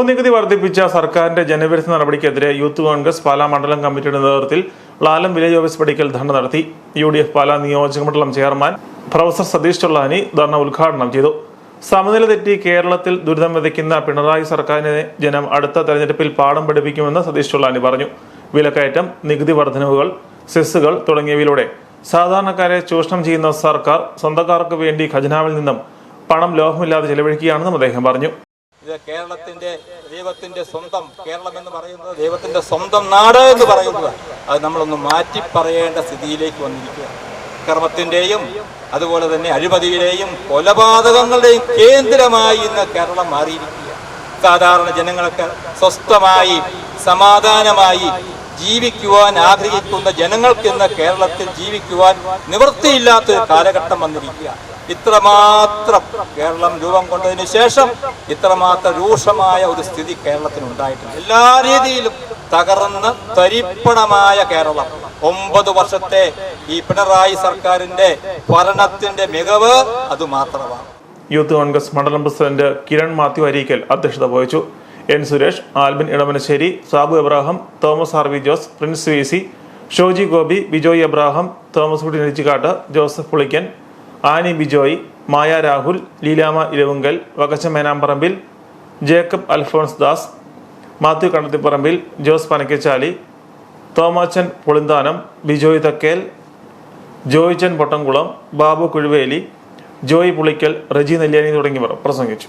ഭൂനികുതി വർദ്ധിപ്പിച്ച സർക്കാരിന്റെ ജനവിരുദ്ധ നടപടിക്കെതിരെ യൂത്ത് കോൺഗ്രസ് പാലാ മണ്ഡലം കമ്മിറ്റിയുടെ നേതൃത്വത്തിൽ ലാലം വില്ലേജ് ഓഫീസ് പടിക്കൽ ധർണ നടത്തി. യു ഡി എഫ് പാലാ നിയോജക മണ്ഡലം ചെയർമാൻ പ്രൊഫസർ സതീഷ് ചൊള്ളാനി ധർണ ഉദ്ഘാടനം ചെയ്തു. സമനില തെറ്റി കേരളത്തിൽ ദുരിതം വിതയ്ക്കുന്ന പിണറായി സർക്കാരിനെ ജനം അടുത്ത തെരഞ്ഞെടുപ്പിൽ പാഠം പഠിപ്പിക്കുമെന്ന് സതീഷ് ചൊള്ളാനി പറഞ്ഞു. വിലക്കയറ്റം നികുതി വർധനവുകൾ സെസ്സുകൾ തുടങ്ങിയവയിലൂടെ സാധാരണക്കാരെ ചൂഷണം ചെയ്യുന്ന സർക്കാർ സ്വന്തക്കാർക്ക് വേണ്ടി ഖജനാവിൽ നിന്നും പണം ലോഹമില്ലാതെ ചെലവഴിക്കുകയാണെന്നും അദ്ദേഹം പറഞ്ഞു. ഇത് കേരളത്തിന്റെ ദൈവത്തിന്റെ സ്വന്തം കേരളം എന്ന് പറയുന്നത് ദൈവത്തിന്റെ സ്വന്തം നാട് എന്ന് പറയുന്നത് അത് നമ്മളൊന്ന് മാറ്റി പറയേണ്ട സ്ഥിതിയിലേക്ക് വന്നിരിക്കുക. കർമ്മത്തിന്റെയും അതുപോലെ തന്നെ അഴിമതിയുടെയും കൊലപാതകങ്ങളുടെയും കേന്ദ്രമായി ഇന്ന് കേരളം മാറിയിരിക്കുക. സാധാരണ ജനങ്ങൾക്ക് സ്വസ്ഥമായി സമാധാനമായി ജീവിക്കുവാൻ ആഗ്രഹിക്കുന്ന ജനങ്ങൾക്ക് ഇന്ന് കേരളത്തിൽ ജീവിക്കുവാൻ നിവൃത്തിയില്ലാത്ത കാലഘട്ടം വന്നിരിക്കുക. ഇത്രമാത്രം കേരളം രൂപം കൊണ്ടതിന് ശേഷം ഇത്രമാത്രം രൂക്ഷമായ ഒരു സ്ഥിതി കേരളത്തിന് ഉണ്ടായിട്ടില്ല എല്ലാ രീതിയിലും തകർന്ന് തരിപ്പണമായ കേരളം. ഒമ്പത് വർഷത്തെ ഈ പിണറായി സർക്കാരിന്റെ ഭരണത്തിന്റെ മികവ് അത് മാത്രമാണ്. യൂത്ത് കോൺഗ്രസ് മണ്ഡലം പ്രസിഡന്റ് കിരൺ മാത്യു അരീക്കൽ അധ്യക്ഷത വഹിച്ചു. N Suresh Albin Edamanassery Sabu Abraham Thomas R V Jose Prince V C Shoji Gopi Bijoy Abraham Thomas Kutty Nechikattu Joseph Pulickan Annie Bijoy Maya Rahul Leelamma Elavunkal Vakacha Menamparambil Jacob Alphonse Das Mathew Kandathiparambil Jose Panakachali Thomachan Pulinthanam Bijoy Thakkel Joychan Pottamkulam Babu Kuzhuveli Joy Pulickal Reji Nelliyani തുടങ്ങിയവർ പ്രസംഗിച്ചു.